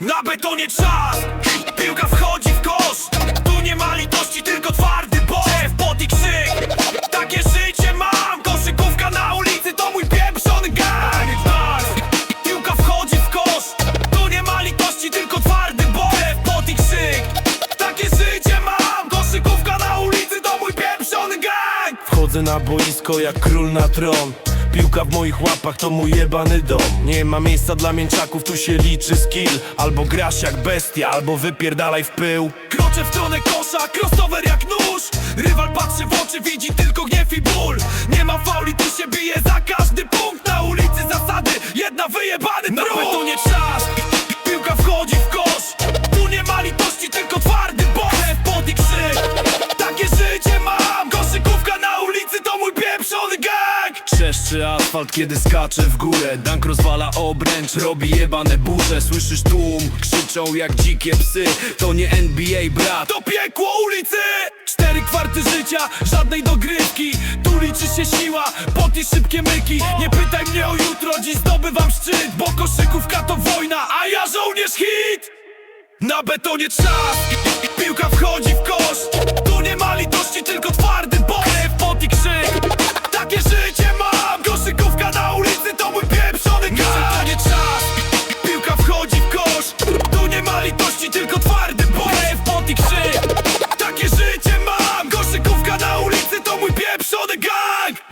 Na betonie czas, piłka wchodzi w kosz Tu nie ma litości, tylko twardy boss Krew, pot i krzyk, takie życie mam Koszykówka na ulicy to mój pieprzony gang. Tak, Piłka wchodzi w kosz Tu nie ma litości, tylko twardy boss Krew, pot i krzyk, takie życie mam Koszykówka na ulicy to mój pieprzony gang. Wchodzę na boisko jak król na tron Piłka w moich łapach to mój jebany dom. Nie ma miejsca dla mięczaków, tu się liczy skill. Albo grasz jak bestia, albo wypierdalaj w pył. Kroczę w stronę kosza, crossover jak nóż. Rywal patrzy w oczy, widzi tylko gniew i ból. Nie ma fauli, tu się bije za każdy punkt. Na ulicy zasady, jedna wyjebany Na betonie Trzeszczy asfalt, kiedy skacze w górę? Dank rozwala obręcz, robi jebane burze. Słyszysz tłum, krzyczą jak dzikie psy. To nie NBA, brat. To piekło ulicy! Cztery kwarty życia, żadnej dogrywki. Tu liczy się siła, pot i szybkie myki. Nie pytaj mnie o jutro, dziś zdobywam szczyt. Bo koszykówka to wojna, a ja żołnierz hit. Na betonie czas, piłka wchodzi w kosz. Tu nie ma litości, tylko the gog!